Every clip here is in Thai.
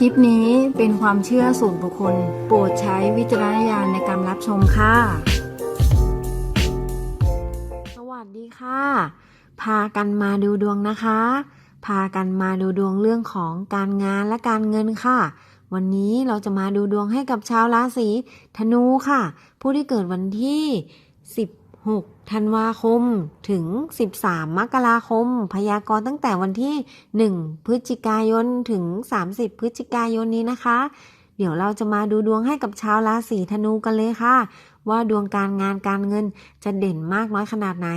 คลิปนี้เป็นความเชื่อส่วนบุคคล โปรดใช้วิจารณญาณในการรับชมค่ะ สวัสดีค่ะ พากันมาดูดวงนะคะ พากันมาดูดวงเรื่องของการงานและการเงินค่ะ วันนี้เราจะมาดูดวงให้กับชาวราศีธนูค่ะ ผู้ที่เกิดวันที่ 6 ธันวาคม ถึง 13 มกราคม พยากรณ์ตั้งแต่วันที่ 1 พฤศจิกายน ถึง 30 พฤศจิกายนนี้นะคะ เดี๋ยวเราจะมาดูดวงให้กับชาวราศีธนูกันเลยค่ะ ว่าดวงการงานการเงินจะเด่นมากน้อยขนาดไหน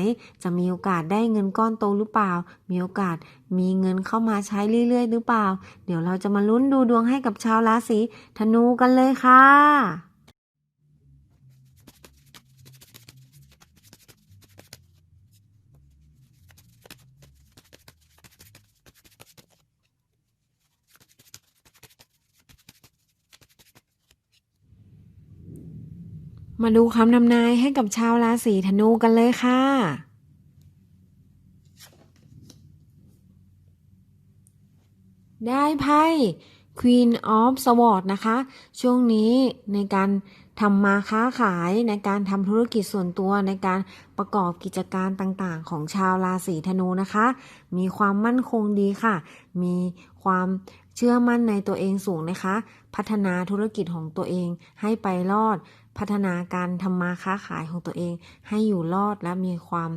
จะมีโอกาสได้เงินก้อนโตหรือเปล่า มีโอกาสมีเงินเข้ามาใช้เรื่อยๆ หรือเปล่า เดี๋ยวเราจะมาลุ้นดูดวงให้กับชาวราศีธนูกันเลยค่ะ มาดูคำนำนายให้กับชาวราศีธนูกันเลยค่ะ ได้ไพ่ Queen of Swords นะคะ ช่วงนี้ในการ ทำมาค้าขายในการทำธุรกิจส่วนตัวในการประกอบกิจการต่างๆ ของชาวราศีธนูนะคะ มีความมั่นคงดีค่ะ มีความเชื่อมั่นในตัวเองสูงนะคะ พัฒนาธุรกิจของตัวเองให้ไปรอด พัฒนาการทำมาค้าขายของตัวเอง ให้อยู่รอดและมีความ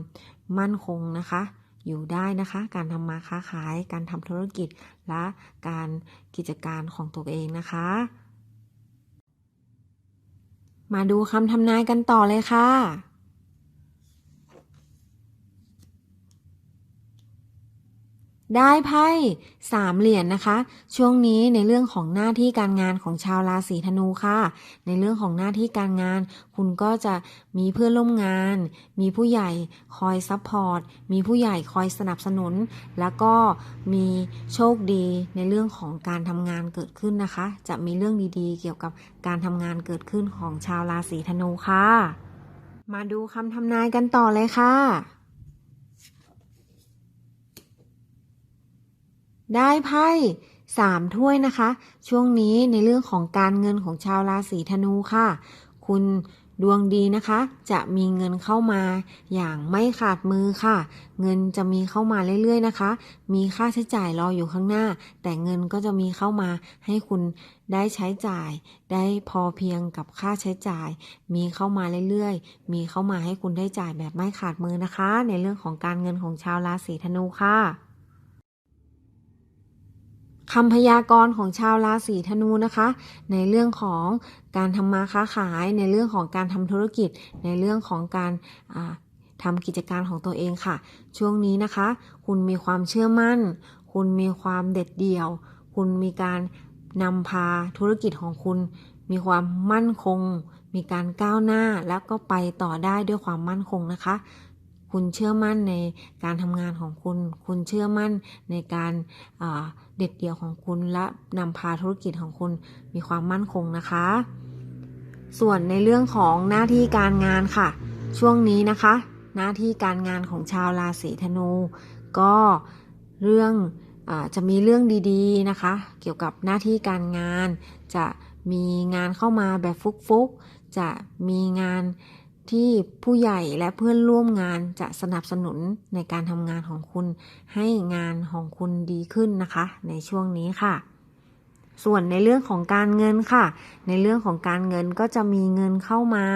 มั่นคงนะคะ อยู่ได้นะคะ การทำมาค้าขาย การทำธุรกิจและการกิจการของตัวเองนะคะ มาดูคำทำนายกันต่อเลยค่ะ ได้ไพ่สามเหรียญนะคะ ช่วงนี้ในเรื่องของหน้าที่การงานของชาวราศีธนูค่ะ ในเรื่องของหน้าที่การงาน คุณก็จะมีเพื่อนร่วมงาน มีผู้ใหญ่คอยซัพพอร์ตมีผู้ใหญ่คอยสนับสนุน แล้วก็มีโชคดีในเรื่องของการทำงานเกิดขึ้นนะคะ จะมีเรื่องดีๆ เกี่ยวกับการทำงานเกิดขึ้นของชาวราศีธนูค่ะ มาดูคำทำนายกันต่อเลยค่ะ ได้ไพ่สามถ้วยนะคะ ช่วงนี้ในเรื่องของการเงินของชาวราศีธนูค่ะ คุณดวงดีนะคะ จะมีเงินเข้ามา อย่างไม่ขาดมือค่ะ เงินจะมีเข้ามาเรื่อยๆนะคะ มีค่าใช้จ่ายรออยู่ข้างหน้า แต่เงินก็จะมีเข้ามา ให้คุณได้ใช้จ่าย ได้พอเพียงกับค่าใช้จ่าย มีเข้ามาเรื่อยๆ มีเข้ามาให้คุณได้จ่ายแบบไม่ขาดมือนะคะ ในเรื่องของการเงินของชาวราศีธนูค่ะ คำพยากรณ์ของชาวราศีธนูนะคะ ในเรื่องของการทำมาค้าขาย ในเรื่องของการทำธุรกิจ ในเรื่องของการทำกิจการของตัวเองค่ะ ช่วงนี้นะคะ คุณมีความเชื่อมั่น คุณมีความเด็ดเดี่ยว คุณมีการนำพาธุรกิจของคุณ มีความมั่นคง มีการก้าวหน้าแล้วก็ไปต่อได้ด้วยความมั่นคงนะคะ คุณเชื่อมั่นในการทำงานของคุณ คุณเชื่อมั่นในการอ่าเด็ดเดี่ยวของคุณและนำพาธุรกิจของคุณมีความมั่นคงนะคะ ส่วนในเรื่องของหน้าที่การงานค่ะ ช่วงนี้นะคะ หน้าที่การงานของชาวราศีธนู ก็เรื่องอจะมีเรื่องดีๆนะคะ เกี่ยวกับหน้าที่การงาน จะมีงานเข้ามาแบบฟุกๆ จะมีงาน ที่ผู้ใหญ่และเพื่อนร่วมงานจะสนับสนุนในการทำงานของคุณให้งานของคุณดีขึ้นนะคะ ในช่วงนี้ค่ะ ส่วนในเรื่องของการเงินค่ะ ในเรื่องของการเงินก็จะมีเงินเข้ามา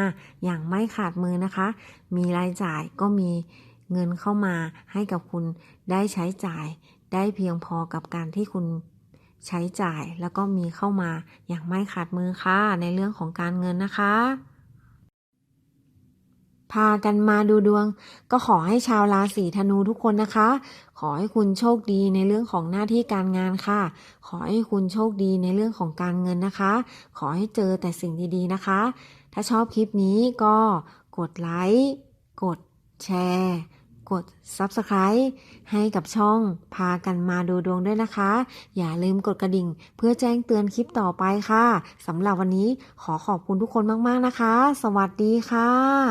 อย่างไม่ขาดมือนะคะ มีรายจ่ายก็มีเงินเข้ามาให้กับคุณได้ใช้จ่าย ได้เพียงพอกับการที่คุณใช้จ่ายแล้วก็มีเข้ามาอย่างไม่ขาดมือค่ะ ในเรื่องของการเงินนะคะ พากันมาดูดวง ก็ขอให้ชาวราศีธนูทุกคนนะคะ ขอให้คุณโชคดีในเรื่องของหน้าที่การงานค่ะ ขอให้คุณโชคดีในเรื่องของการเงินนะคะ ขอให้เจอแต่สิ่งดีๆนะคะ ถ้าชอบคลิปนี้ก็กดไลค์กดแชร์ กด Subscribe ให้กับช่องพากันมาดูดวงด้วยนะคะ อย่าลืมกดกระดิ่ง เพื่อแจ้งเตือนคลิปต่อไปค่ะสำหรับวันนี้ขอขอบคุณทุกคนมากๆนะคะ สวัสดีค่ะ